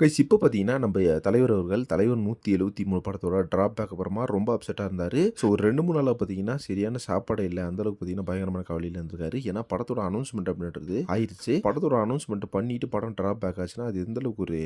Guys இப்போ பார்த்தீங்கன்னா நம்ம தலைவர் அவர்கள் தலைவர் நூற்றி எழுபத்தி மூணு படத்தோட ட்ராப் பேக் அப்புறமா ரொம்ப அப்செட்டாக இருந்தார். ஸோ ஒரு ரெண்டு மூணு நாளாக பார்த்தீங்கன்னா சரியான சாப்பாடு இல்லை. அந்த அளவுக்கு பார்த்தீங்கன்னா பயங்கரமான கவலையில் இருந்திருக்காரு. ஏன்னா படத்தோட அனௌன்ஸ்மெண்ட் அப்படின்றது ஆயிடுச்சு படத்தோட அனௌன்ஸ்மெண்ட் பண்ணிட்டு படம் ட்ராப் பேக் ஆச்சுன்னா அது எந்தளவுக்கு ஒரு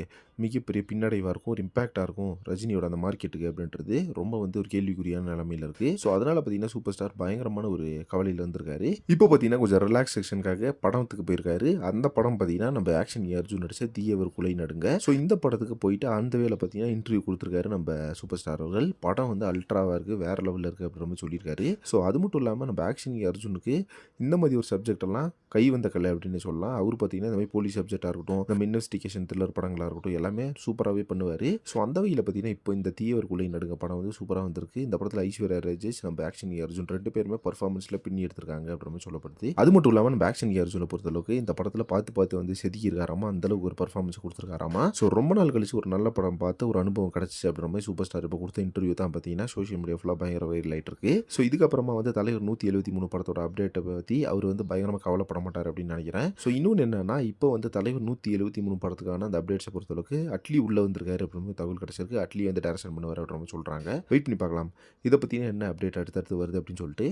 மிகப்பெரிய பின்னடைவாக இருக்கும் ஒரு இம்பாக்டாக இருக்கும் ரஜினியோட அந்த மார்க்கெட்டுக்கு அப்படின்றது ரொம்ப வந்து ஒரு கேள்விக்குறியான நிலமையில இருக்குது ஸோ அதனால் பார்த்தீங்கன்னா சூப்பர் ஸ்டார் பயங்கரமான ஒரு கவலையில் இருந்திருக்காரு. இப்போ பார்த்தீங்கன்னா கொஞ்சம் ரிலாக்ஸேஷனுக்காக படத்துக்கு போயிருக்காரு. அந்த படம் பார்த்தீங்கன்னா நம்ம ஆக்ஷன் அர்ஜுன் நடிச்ச தீயவர் குலை நடுங்க. ஸோ இந்த படத்துக்கு போயிட்டு அந்த வேலை பார்த்தீங்கன்னா இன்டர்வியூ கொடுத்துருக்காரு நம்ம சூப்பர் ஸ்டார் அவர்கள். படம் வந்து அல்ட்ராவாக இருக்குது வேற லெவலில் இருக்குது அப்படின்ற மாதிரி சொல்லியிருக்காரு. ஸோ அது மட்டும் இல்லாமல் நம்ம ஆக்ஷன் e. அர்ஜுனுக்கு இந்த மாதிரி ஒரு சப்ஜெக்டெல்லாம் கை வந்த கலை அப்படின்னு சொல்லலாம். அவர் பார்த்தீங்கன்னா இந்த மாதிரி போலீஸ் சப்ஜெக்டாக இருக்கட்டும் நம்ம இன்வெஸ்டிகேஷன் த்ரில்லர் படங்களாக இருக்கட்டும் எல்லாமே சூப்பராகவே பண்ணுவார். ஸோ அந்த வகையில் பார்த்தீங்கன்னா இப்போ இந்த தீயவர்குள்ளே நடுங்க படம் வந்து சூப்பராக வந்திருக்கு. இந்த படத்தில் ஐஸ்வர்யா ராஜேஷ் நம்ம ஆக்ஷன் e. அர்ஜுன் ரெண்டு பேருமே பர்ஃபார்மன்ஸில் பின்னி எடுத்திருக்காங்க அப்படின்ற மாதிரி சொல்லப்படுது. அது மட்டும் இல்லாமல் நம்ம ஆக்ஷன் e. அர்ஜுனை பொறுத்தளவுக்கு இந்த படத்தில் பார்த்து பார்த்து வந்து செதுக்கியிருக்காராமா? அந்தளவுக்கு ஒரு பர்ஃபார்மன்ஸ் கொடுத்துருக்காராமா? ஸோ ரொம்ப நாள் கழிச்சு ஒரு நல்ல படம் பார்த்து ஒரு அனுபவம் கிடச்சிச்சு அப்படின்ற மாதிரி சூப்பர் ஸ்டார் இப்போ கொடுத்த இன்டர்வியூ தான் பார்த்தீங்கன்னா சோஷியல் மீடியா ஃபுல்லாக பயங்கர வைரல் ஆகிட்டு இருக்கு. ஸோ இதுக்கப்புறமா வந்து தலைவர் நூற்றி எழுபத்தி மூணு படத்தோட அப்டேட்டை பற்றி அவர் வந்து பயங்கரமாக கவலைப்பட மாட்டார் அப்படின்னு நினைக்கிறேன். ஸோ இன்னொன்று என்னன்னா இப்போ வந்து தலைவர் நூற்றி எழுபத்தி மூணு படத்துக்கான அந்த அப்டேட்ஸை பொறுத்தளவுக்கு அட்லி உள்ளே வந்திருக்காரு அப்படின்னு தகவல் கிடச்சிருக்கு. அட்லி வந்து டேரக்ஷன் பண்ணுவார் அப்படின்ற சொல்கிறாங்க வெயிட் பண்ணி பார்க்கலாம். இதை பற்றின என்ன அப்டேட் அடுத்தடுத்து வருது அப்படின்னு சொல்லிட்டு.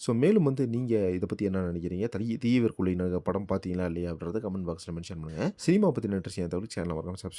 ஸோ மேலும் வந்து நீங்கள் இதை பற்றி என்ன நினைக்கிறீங்க? தனி தீவிர குழுவினர் படம் பார்த்தீங்களா இல்லையா அப்படின்றத கமெண்ட் பாக்ஸில் மென்ஷன் பண்ணுங்கள் சினிமா பற்றின இன்ட்ரெஸ்ட் தவிர சேனலை மறக்காம